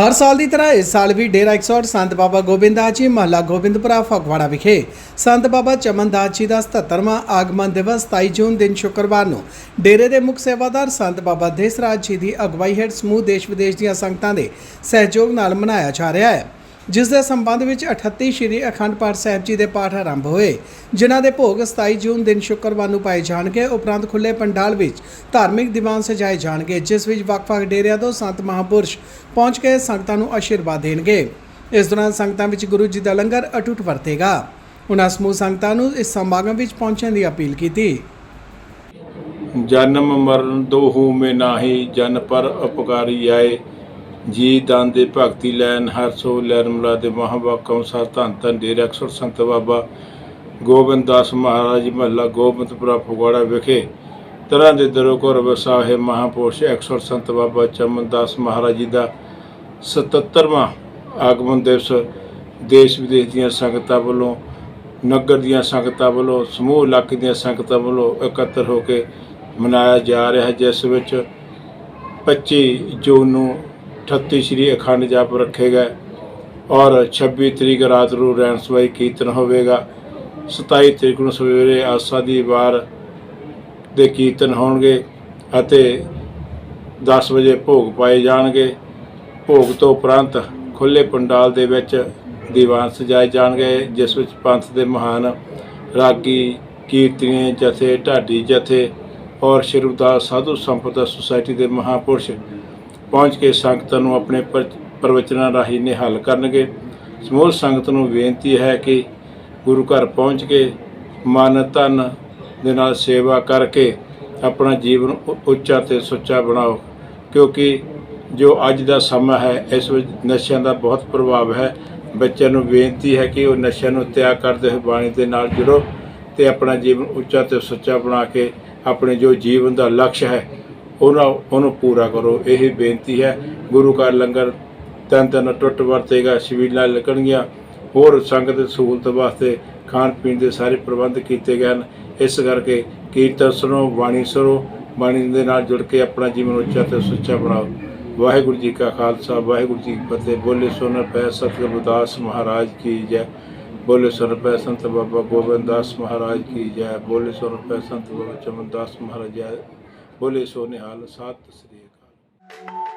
ਹਰ ਸਾਲ ਦੀ ਤਰ੍ਹਾਂ ਇਸ ਸਾਲ ਵੀ ਡੇਰਾ 108 ਸੰਤ ਬਾਬਾ ਗੋਬਿੰਦਦਾਸ ਜੀ, ਮਹੱਲਾ ਗੋਬਿੰਦਪੁਰਾ, ਫਗਵਾੜਾ ਵਿਖੇ ਸੰਤ ਬਾਬਾ ਚਮਨਦਾਸ ਜੀ ਦਾ 77ਵਾਂ ਆਗਮਨ ਦਿਵਸ 27 ਜੂਨ ਦਿਨ ਸ਼ੁੱਕਰਵਾਰ ਨੂੰ ਡੇਰੇ ਦੇ ਮੁੱਖ ਸੇਵਾਦਾਰ ਸੰਤ ਬਾਬਾ ਦੇਸਰਾਜ ਜੀ ਦੀ ਅਗਵਾਈ ਹੇਠ ਸਮੂਹ ਦੇਸ਼ ਵਿਦੇਸ਼ ਦੀਆਂ ਸੰਗਤਾਂ ਦੇ ਸਹਿਯੋਗ ਨਾਲ ਮਨਾਇਆ ਜਾ ਰਿਹਾ ਹੈ। ਜਿਸ ਦੇ ਸੰਬੰਧ ਵਿੱਚ 38 ਸ਼੍ਰੀ ਅਖੰਡ ਪਾਠ ਸਾਹਿਬ ਜੀ ਦੇ ਪਾਠ ਆਰੰਭ ਹੋਏ, ਜਿਨ੍ਹਾਂ ਦੇ ਭੋਗ 27 ਜੂਨ ਦਿਨ ਸ਼ੁੱਕਰਵਾਰ ਨੂੰ ਪਾਏ ਜਾਣਗੇ, ਉਪਰੰਤ ਖੁੱਲੇ ਪੰਡਾਲ ਵਿੱਚ ਧਾਰਮਿਕ ਦੀਵਾਨ ਸਜਾਏ ਜਾਣਗੇ, ਜਿਸ ਵਿੱਚ ਵੱਖ-ਵੱਖ ਡੇਰਿਆਂ ਤੋਂ ਸੰਤ ਮਹਾਂਪੁਰਸ਼ ਪਹੁੰਚ ਕੇ ਸੰਗਤਾਂ ਨੂੰ ਆਸ਼ੀਰਵਾਦ ਦੇਣਗੇ। ਇਸ ਦੌਰਾਨ ਸੰਗਤਾਂ ਵਿੱਚ ਗੁਰੂ ਜੀ ਦਾ ਲੰਗਰ ਅਟੁੱਟ ਵਰਤੇਗਾ। ਉਹਨਾਂ ਸਮੂਹ ਸੰਗਤਾਂ ਨੂੰ ਇਸ ਸਮਾਗਮ ਵਿੱਚ ਪਹੁੰਚਣ ਦੀ ਅਪੀਲ ਕੀਤੀ। ਜਨਮ ਮਰਨ ਦੋਹੂ ਮੇ ਨਾਹੀ, ਜਨ ਪਰ ਉਪਕਾਰੀ ਆਏ। ਜੀ ਦਾਨ ਦੇ ਭਗਤੀ ਲੈਨ ਹਰ ਸੋ ਲੈਨ ਮੁਲਾ ਦੇ ਮਹਾਵਾਕਮ ਸਰ ਧੰਨ ਧੰਨ ਡੇਰਾ ਅਕਸਰ ਸੰਤ ਬਾਬਾ ਗੋਬਿੰਦ ਦਾਸ ਮਹਾਰਾਜ ਮਹੱਲਾ ਗੋਬਿੰਦਪੁਰਾ ਫਗਵਾੜਾ ਵਿਖੇ ਤਰ੍ਹਾਂ ਦੇ ਦਰੋ ਘਰ ਵਸਾਹੇ ਮਹਾਪੁਰਸ਼ ਅਕਸਰ ਸੰਤ ਬਾਬਾ ਚਮਨ ਦਾਸ ਮਹਾਰਾਜ ਜੀ ਦਾ 77ਵਾਂ ਆਗਮਨ ਦਿਵਸ ਦੇਸ਼ ਵਿਦੇਸ਼ ਦੀਆਂ ਸੰਗਤਾਂ ਵੱਲੋਂ, ਨਗਰ ਦੀਆਂ ਸੰਗਤਾਂ ਵੱਲੋਂ, ਸਮੂਹ ਇਲਾਕੇ ਦੀਆਂ ਸੰਗਤਾਂ ਵੱਲੋਂ ਇਕੱਤਰ ਹੋ ਕੇ ਮਨਾਇਆ ਜਾ ਰਿਹਾ, ਜਿਸ ਵਿੱਚ 25 ਜੂਨ ਨੂੰ 38 ਸ੍ਰੀ ਅਖੰਡ ਜਾਪ ਰੱਖੇ ਗਏ ਔਰ 26 ਤਰੀਕ ਰਾਤ ਨੂੰ ਰੈਣ ਸਵਾਈ ਕੀਰਤਨ ਹੋਵੇਗਾ। 27 ਤਰੀਕ ਨੂੰ ਸਵੇਰੇ ਆਸਾ ਦੀ ਵਾਰ ਦੇ ਕੀਰਤਨ ਹੋਣਗੇ ਅਤੇ 10 ਵਜੇ ਭੋਗ ਪਾਏ ਜਾਣਗੇ। ਭੋਗ ਤੋਂ ਉਪਰੰਤ ਖੁੱਲੇ ਪੰਡਾਲ ਦੇ ਵਿੱਚ ਦੀਵਾਨ ਸਜਾਏ ਜਾਣਗੇ, ਜਿਸ ਵਿੱਚ ਪੰਥ ਦੇ ਮਹਾਨ ਰਾਗੀ ਕੀਰਤਨੀਏ ਜਥੇ, ਢਾਡੀ ਜਥੇ ਔਰ ਸ਼ਿਰੂਦਾਸ ਸਾਧੂ ਸੰਪਦਾ ਸੁਸਾਇਟੀ ਦੇ ਮਹਾਪੁਰਸ਼ ਪਹੁੰਚ ਕੇ ਸੰਗਤਾਂ ਨੂੰ ਆਪਣੇ ਪਰ- ਪ੍ਰਵਚਨਾਂ ਰਾਹੀਂ ਨਿਹਾਲ ਕਰਨਗੇ। ਸਮੂਹ ਸੰਗਤ ਨੂੰ ਬੇਨਤੀ ਹੈ ਕਿ ਗੁਰੂ ਘਰ ਪਹੁੰਚ ਕੇ ਮਨ ਤਨ ਦੇ ਨਾਲ ਸੇਵਾ ਕਰਕੇ ਆਪਣਾ ਜੀਵਨ ਉ- ਉੱਚਾ ਤੇ ਸੁੱਚਾ ਬਣਾਓ। ਕਿਉਂਕਿ ਜੋ ਅੱਜ ਦਾ ਸਮਾਂ ਹੈ, ਇਸ ਵਿੱਚ ਨਸ਼ਿਆਂ ਦਾ ਬਹੁਤ ਪ੍ਰਭਾਵ ਹੈ। ਬੱਚਿਆਂ ਨੂੰ ਬੇਨਤੀ ਹੈ ਕਿ ਉਹ ਨਸ਼ਿਆਂ ਨੂੰ ਤਿਆਗ ਕਰਦੇ ਹੋਏ ਬਾਣੀ ਦੇ ਨਾਲ ਜੁੜੋ ਤੇ ਆਪਣਾ ਜੀਵਨ ਉੱਚਾ ਤੇ ਸੁੱਚਾ ਬਣਾ ਕੇ ਆਪਣੇ ਜੋ ਜੀਵਨ ਦਾ ਲਕਸ਼ ਹੈ ਉਹਨਾਂ ਉਹਨੂੰ ਪੂਰਾ ਕਰੋ। ਇਹ ਬੇਨਤੀ ਹੈ। ਗੁਰੂ ਘਰ ਲੰਗਰ ਤਿੰਨ ਤਿੰਨ ਟੁੱਟ ਵਰਤੇਗਾ, ਸ਼ਬੀਲਾਂ ਲੱਗਣਗੀਆਂ ਹੋਰ ਸੰਗਤ ਦੀ ਸਹੂਲਤ ਵਾਸਤੇ ਖਾਣ ਪੀਣ ਦੇ ਸਾਰੇ ਪ੍ਰਬੰਧ ਕੀਤੇ ਗਏ ਹਨ। ਇਸ ਕਰਕੇ ਕੀਰਤਨ ਸੁਣੋ, ਬਾਣੀ ਸੁਣੋ, ਬਾਣੀ ਦੇ ਨਾਲ ਜੁੜ ਕੇ ਆਪਣਾ ਜੀਵਨ ਉੱਚਾ ਤੇ ਸੁੱਚਾ ਬਣਾਓ। ਵਾਹਿਗੁਰੂ ਜੀ ਕਾ ਖਾਲਸਾ, ਵਾਹਿਗੁਰੂ ਜੀ ਕੀ ਫਤਿਹ। ਬੋਲੇ ਸੋਨਰ ਪੈ ਸਤਿਗੁਰੂ ਦਾਸ ਮਹਾਰਾਜ ਕੀ ਜੈ। ਬੋਲੇ ਸੋਨਰ ਪੈ ਸੰਤ ਬਾਬਾ ਗੋਬਿੰਦ ਦਾਸ ਮਹਾਰਾਜ ਕੀ ਜੈ। ਬੋਲੇ ਸੋਨਰ ਪੈ ਸੰਤ ਬਾਬਾ ਚਮਨ ਦਾਸ ਮਹਾਰਾਜ ਜੈ। ਬੋਲੇ ਸੋ ਨਿਹਾਲ ਸਤਿ ਸ੍ਰੀ ਅਕਾਲ